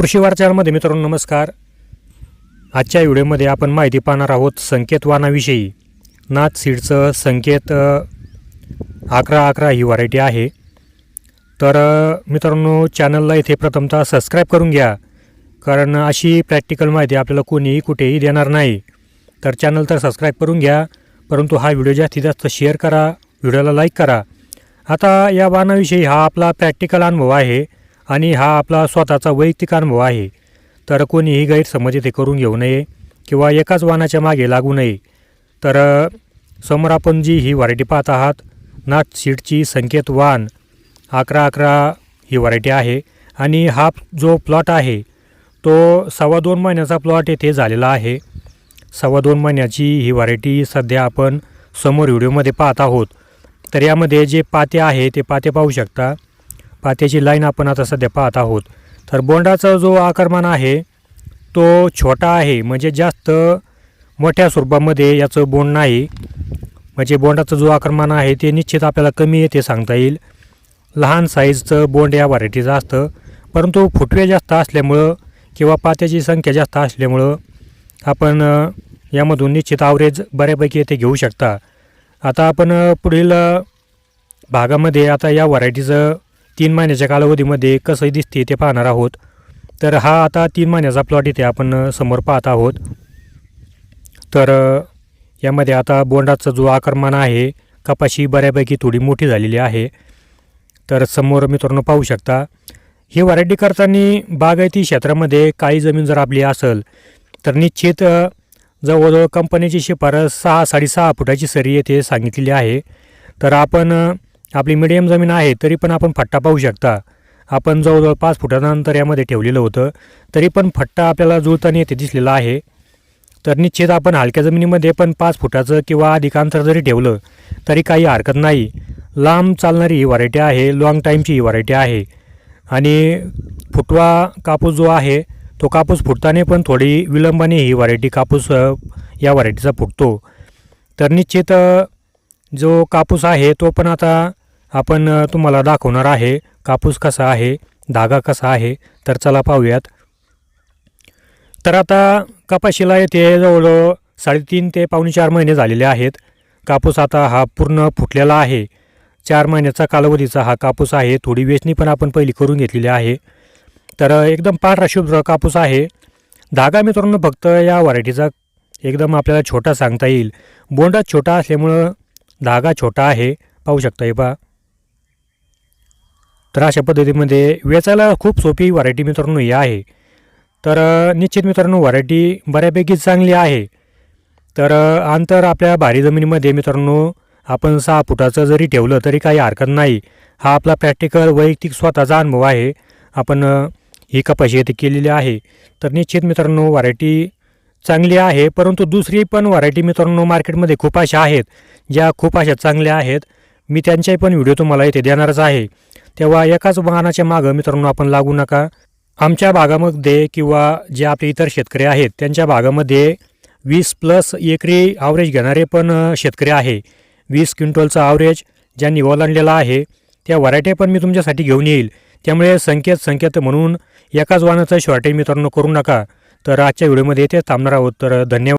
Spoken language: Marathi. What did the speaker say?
कृषी वार्तामध्ये मित्रांनो नमस्कार. आजच्या व्हिडिओमध्ये आपण माहिती पाहणार आहोत संकेत वाणाविषयी नाथ सीडचं संकेत अकरा अकरा ही व्हरायटी आहे. तर मित्रांनो चॅनलला इथे प्रथमतः सबस्क्राईब करून घ्या. कारण अशी प्रॅक्टिकल माहिती आपल्याला कोणीही कुठेही देणार नाही. तर चॅनल तर सबस्क्राईब करून घ्या. परंतु हा व्हिडिओ जास्तीत जास्त शेअर करा. व्हिडिओला लाईक करा. आता या वाणाविषयी हा आपला प्रॅक्टिकल अनुभव आहे. आणि हा आपला स्वतःचा वैयक्तिक अनुभव आहे. तर कोणीही गैरसमज इथे करून घेऊ नये किंवा एकाच वाहनाच्या मागे लागू नये. तर समोर आपण जी ही व्हरायटी पाहत आहात नाथ सीटची संकेत वाहन अकरा अकरा ही व्हरायटी आहे आणि हा जो प्लॉट आहे तो सव्वा दोन महिन्याचा प्लॉट येथे झालेला आहे. सव्वा दोन महिन्याची ही व्हरायटी सध्या आपण समोर व्हिडिओमध्ये पाहत आहोत. तर यामध्ये जे पाते आहे ते पाते पाहू शकता. पात्याची लाईन आपण आता सध्या पाहत आहोत. तर बोंडाचा जो आकारमान आहे तो छोटा आहे म्हणजे जास्त मोठ्या स्वरूपामध्ये याचं बोंड नाही. म्हणजे बोंडाचं जो आकारमान आहे ते निश्चित आपल्याला कमी येते सांगता येईल. लहान साईजचं बोंड या व्हरायटीचं असतं. परंतु फुटवे जास्त असल्यामुळं किंवा पात्याची संख्या जास्त असल्यामुळं आपण यामधून निश्चित आवरेज बऱ्यापैकी येथे घेऊ शकता. आता आपण पुढील भागामध्ये आता या व्हरायटीचं तीन महिन्याच्या कालावधीमध्ये कसं दिसते ते पाहणार आहोत. तर हा आता तीन महिन्याचा प्लॉट इथे आपण समोर पाहत आहोत. तर यामध्ये आता बोंडाचा जो आकारमान आहे कपाशी बऱ्यापैकी थोडी मोठी झालेली आहे. तर समोर मित्रांनो पाहू शकता हे व्हरायटी करताना बागायती क्षेत्रामध्ये काही जमीन जर आपली असेल तर निश्चित जवळजवळ कंपनीची शिफारस सहा साडेसहा फुटाची सरी येथे सांगितलेली आहे. तर आपण आपली मिडियम जमीन आहे तरी पण आपण फट्टा पाहू शकता. आपण जवळजवळ पाच फुटानंतर यामध्ये ठेवलेलं होतं तरी पण फट्टा आपल्याला जुळताना येथे दिसलेला आहे. तर निश्चित आपण हलक्या जमिनीमध्ये पण पाच फुटाचं किंवा अधिक अंतर जरी ठेवलं तरी काही हरकत नाही. लांब चालणारी ही व्हरायटी आहे लाँग टाईमची ही व्हरायटी आहे. आणि फुटवा कापूस जो आहे तो कापूस फुटताना पण थोडी विलंबाने ही व्हरायटी कापूस या व्हरायटीचा फुटतो. तर निश्चित जो कापूस आहे तो पण आता आपण तुम्हाला दाखवणार आहे कापूस कसा आहे धागा कसा आहे तर चला पाहूयात. तर आता कपाशीला येथे जवळजवळ साडेतीन ते पावणे चार महिने झालेले आहेत. कापूस आता हा पूर्ण फुटलेला आहे. चार महिन्याचा कालावधीचा हा कापूस आहे थोडी वेचणी पण आपण पहिली करून घेतलेली आहे. तर एकदम पांढरा शुभ्र कापूस आहे. धागा मित्रांनो फक्त या व्हरायटीचा एकदम आपल्याला छोटा सांगता येईल. बोंडा छोटा असल्यामुळं धागा छोटा आहे. पाहू शकता हे पहा. तर अशा पद्धतीमध्ये वेचायला खूप सोपी व्हरायटी मित्रांनो ही आहे. तर निश्चित मित्रांनो व्हरायटी बऱ्यापैकी चांगली आहे. तर अंतर आपल्या भारी जमिनीमध्ये मित्रांनो आपण सहा फुटाचं जरी ठेवलं तरी काही हरकत नाही. हा आपला प्रॅक्टिकल वैयक्तिक स्वतःचा अनुभव आहे. आपण ही कपाशी येथे केलेली आहे. तर निश्चित मित्रांनो व्हरायटी चांगली आहे परंतु दुसरी पण व्हरायटी मित्रांनो मार्केटमध्ये खूप अशा आहेत ज्या खूप अशा चांगल्या आहेत. मी त्यांच्याही पण व्हिडिओ तुम्हाला इथे देणारच आहे. तेव्हा एकाच वाहनाच्या मागं मित्रांनो आपण लागू नका. आमच्या भागामध्ये किंवा जे आपले इतर शेतकरी आहेत त्यांच्या भागामध्ये वीस प्लस एकरी आवरेज घेणारे पण शेतकरी आहे. वीस क्विंटलचं आवरेज ज्यांनी आणलेला आहे त्या व्हरायटी पण मी तुमच्यासाठी घेऊन येईल. त्यामुळे संकेत संकेत म्हणून एकाच वाहनाचं शॉर्टेज मित्रांनो करू नका. तर आजच्या व्हिडिओमध्ये येथे थांबणार आहोत. तर धन्यवाद.